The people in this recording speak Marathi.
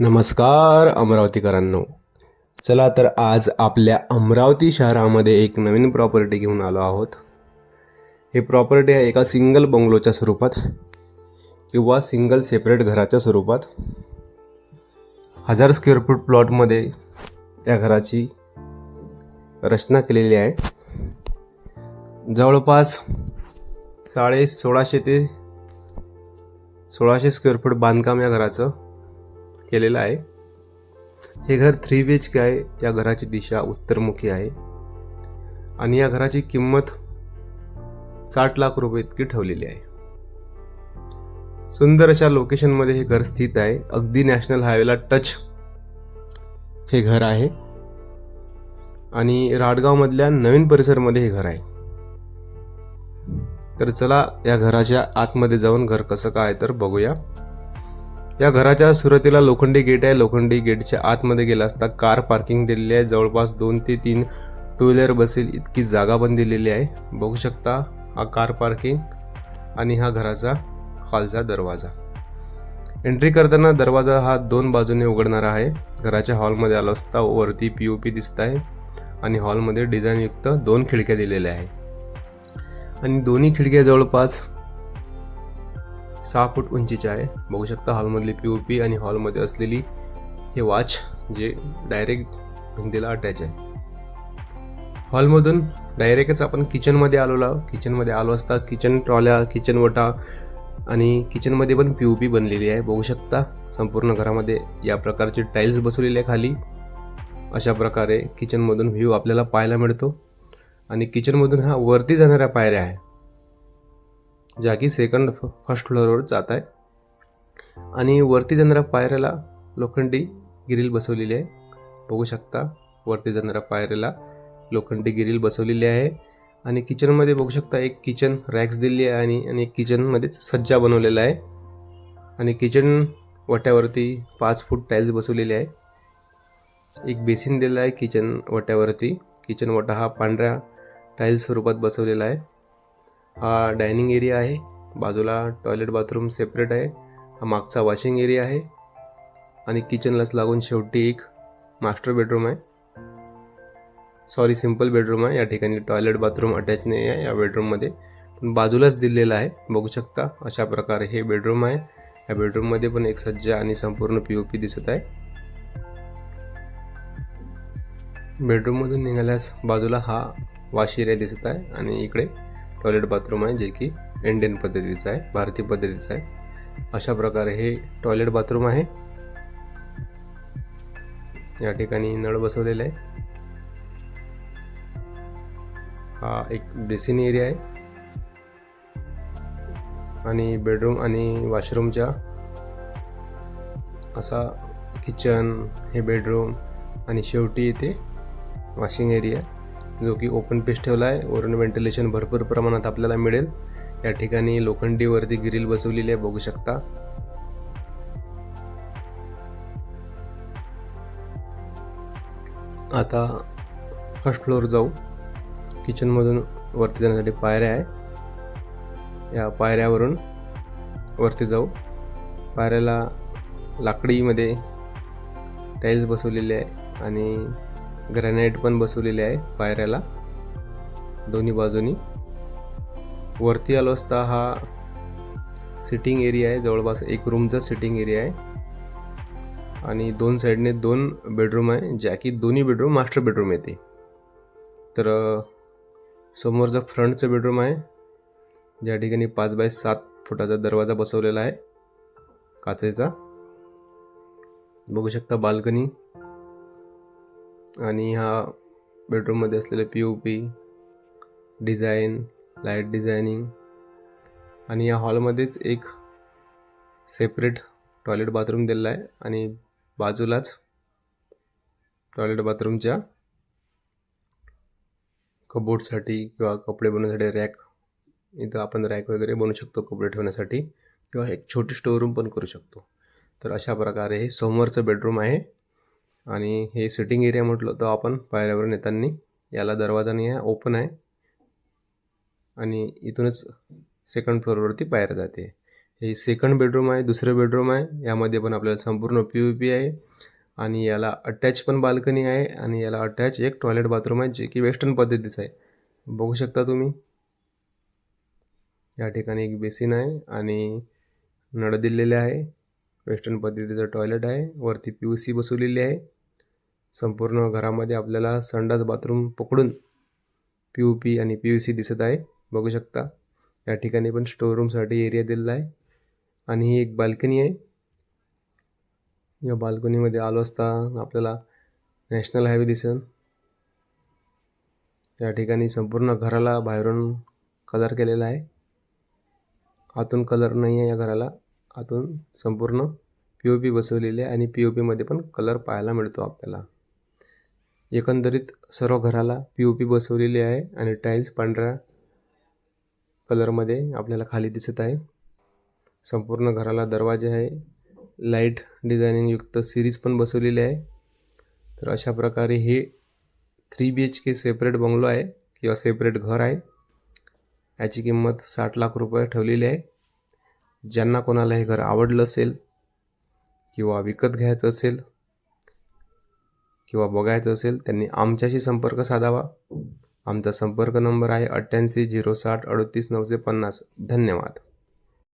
नमस्कार अमरावतीकरांनो. चला तर आज आपल्या अमरावती शहरामध्ये एक नवीन प्रॉपर्टी घेऊन आलो आहोत. ही प्रॉपर्टी आहे एका सिंगल बंगलोच्या स्वरूपात किंवा सिंगल सेपरेट घराच्या स्वरूपात. हजार स्क्वेअर फूट प्लॉटमध्ये या घराची रचना केलेली आहे. जवळपास साडे सोळाशे ते सोळाशे स्क्वेअर फूट बांधकाम या घराचं केलेलं आहे. हे घर थ्री बी एच के आहे. या घराची दिशा उत्तरमुखी आहे. आणि या घराची किंमत साठ लाख रुपये इतकी ठेवलेली आहे. सुंदर अशा लोकेशनमध्ये हे घर स्थित आहे. अगदी नॅशनल हायवेला टच हे घर आहे. आणि राडगावमधल्या नवीन परिसरमध्ये हे घर आहे. तर चला या घराच्या आतमध्ये जाऊन घर कसं काय तर बघूया. या घराच्या सुरुवातीला लोखंडी गेट आहे. लोखंडी गेटच्या आतमध्ये गेला असता कार पार्किंग दिलेली आहे. जवळपास दोन ते तीन टू व्हीलर बसेल इतकी जागा पण दिलेली आहे. बघू शकता हा कार पार्किंग आणि हा घराचा हॉलचा दरवाजा. एंट्री करताना दरवाजा हा दोन बाजूने उघडणारा आहे. घराच्या हॉलमध्ये आला असता वरती पी ओ पी दिसत आहे आणि हॉलमध्ये डिझाईनयुक्त दोन खिडक्या दिलेल्या आहे. आणि दोन्ही खिडक्या जवळपास सहा फूट उंचीच्या आहे. बघू शकता हॉलमधली पी ओ पी आणि हॉलमध्ये असलेली हे वॉच जे डायरेक्ट भिंतीला अटॅच आहे. हॉलमधून डायरेक्टच आपण किचनमध्ये आलो किचनमध्ये आलो असता किचन ट्रॉल्या किचन वटा आणि किचनमध्ये पण पी ओ पी बनलेली आहे. बघू शकता संपूर्ण घरामध्ये या प्रकारचे टाईल्स बसवलेले आहे खाली. अशा प्रकारे किचनमधून व्ह्यू आपल्याला पाहायला मिळतो. आणि किचनमधून हा वरती जाणाऱ्या पायऱ्या आहे. ज्या की सेकंड फर्स्ट फ्लोअरवर जात आहे. आणि वरती जाणाऱ्या पायऱ्याला लोखंडी गिरील बसवलेली आहे. बघू शकता वरती जाणाऱ्या पायऱ्याला लोखंडी गिरील बसवलेली आहे. आणि किचनमध्ये बघू शकता एक किचन रॅक्स दिलेली आहे आणि आणि एक किचनमध्येच सज्जा बनवलेला आहे. आणि किचन वट्यावरती पाच फूट टाईल्स बसवलेले आहे. एक बेसिन दिलेला आहे किचन वट्यावरती. किचन वटा हा पांढऱ्या टाईल्स स्वरूपात बसवलेला आहे. हा डायनिंग एरिया आहे. बाजूला टॉयलेट बाथरूम सेपरेट आहे. हा मागचा वॉशिंग एरिया आहे. आणि किचनलाच लागून शेवटी एक मास्टर बेडरूम आहे. सॉरी सिंपल बेडरूम आहे. या ठिकाणी टॉयलेट बाथरूम अटॅच नाही आहे या बेडरूममध्ये. पण बाजूलाच दिलेलं आहे. बघू शकता अशा प्रकारे हे बेडरूम आहे. या बेडरूममध्ये पण एक सज्ज आणि संपूर्ण पी ओ पी दिसत आहे. बेडरूममधून निघाल्यास बाजूला हा वॉश एरिया दिसत आहे. आणि इकडे टॉयलेट बाथरूम आहे जे की इंडियन पद्धतीचं आहे भारतीय पद्धतीचं आहे. अशा प्रकारे हे टॉयलेट बाथरूम आहे. या ठिकाणी नळ बसवलेला आहे. हा एक बेसिन एरिया आहे. आणि बेडरूम आणि वॉशरूमच्या असा किचन हे बेडरूम आणि शेवटी इथे वॉशिंग एरिया जो की ओपन पेस ठेवला आहे. वरून व्हेंटिलेशन भरपूर प्रमाणात आपल्याला मिळेल. या ठिकाणी लोखंडीवरती ग्रिल बसवलेली आहे बघू शकता. आता फर्स्ट फ्लोअर जाऊ. किचनमधून वरती जाण्यासाठी पायऱ्या आहे. या पायऱ्यावरून वरती जाऊ. पायऱ्याला लाकडीमध्ये टाईल्स बसवलेले आहे आणि ग्रॅनाईट पण बसवलेले आहे पायऱ्याला. दोन्ही बाजूनी. वरती आलो असता हा सिटिंग एरिया आहे. जवळपास एक रूमचा सिटिंग एरिया आहे. आणि दोन साईडने दोन बेडरूम आहे. ज्या की दोन्ही बेडरूम मास्टर बेडरूम येते. तर समोरचा फ्रंटचं बेडरूम आहे. ज्या ठिकाणी पाच बाय सात फुटाचा दरवाजा बसवलेला आहे. काचेचा. बघू शकता बाल्कनी. आणि हा बेडरूममध्ये असलेले P O P design light designing आणि या हॉलमध्येच एक सेपरेट टॉयलेट बाथरूम दिलेला आहे आणि बाजूलाच टॉयलेट बाथरूमच्या कबोर्डसाठी किंवा कपडे बनवण्यासाठी रॅक इथं आपण रॅक वगैरे बनवू शकतो कपडे ठेवण्यासाठी किंवा एक छोटी स्टोरूम पण करू शकतो. तर अशा प्रकारे हे समोरचं बेडरूम आहे. आणि हे सिटिंग एरिया म्हटलं तर आपण पायऱ्यावरून येताना याला दरवाजा नाही आहे ओपन आहे. आणि इथूनच सेकंड फ्लोअरवरती पायऱ्या जाते. हे सेकंड बेडरूम आहे दुसरं बेडरूम आहे. यामध्ये पण आपल्याला संपूर्ण पी यू पी आहे. आणि याला अटॅच पण बाल्कनी आहे आणि याला अटॅच एक टॉयलेट बाथरूम आहे जे की वेस्टर्न पद्धतीचं आहे. बघू शकता तुम्ही. या ठिकाणी एक बेसिन आहे आणि नळ दिलेले आहे. वेस्टर्न पद्धतीचं टॉयलेट आहे. वरती पी यू सी बसवलेली आहे. संपूर्ण घरामध्ये आपल्याला संडास बाथरूम पकडून पी यू पी आणि पी यू सी दिसत आहे. बघू शकता. या ठिकाणी पण स्टोअरूमसाठी एरिया दिलेला आहे. आणि ही एक बाल्कनी आहे. या बाल्कनीमध्ये आलो असता आपल्याला नॅशनल हायवे दिसेल. या ठिकाणी संपूर्ण घराला बाहेरून कलर केलेला आहे. आतून कलर नाही आहे या घराला. आतून संपूर्ण पी ओ पी बसवलेली आहे आणि पी ओ पीमध्ये पण कलर पाहायला मिळतो आपल्याला. एकंदरीत सर्व घराला पी ओ पी बसवलेली आहे आणि टाईल्स पांढऱ्या कलरमध्ये आपल्याला खाली दिसत आहे. संपूर्ण घराला दरवाजे आहे. लाइट डिझायनिंगयुक्त सिरीज पण बसवलेली आहे. तर अशा प्रकारे हे three B H K separate bungalow आहे किंवा सेपरेट घर आहे. याची किंमत साठ लाख रुपये ठेवलेली आहे. ज्यांना कोणाला हे घर आवडलं असेल किंवा विकत घ्यायचं असेल किंवा बघायचं असेल त्यांनी आमच्याशी संपर्क साधावा. आमचा संपर्क नंबर आहे अठ्ठ्याऐंशी झिरो साठ अडतीस नऊशे पन्नास. धन्यवाद.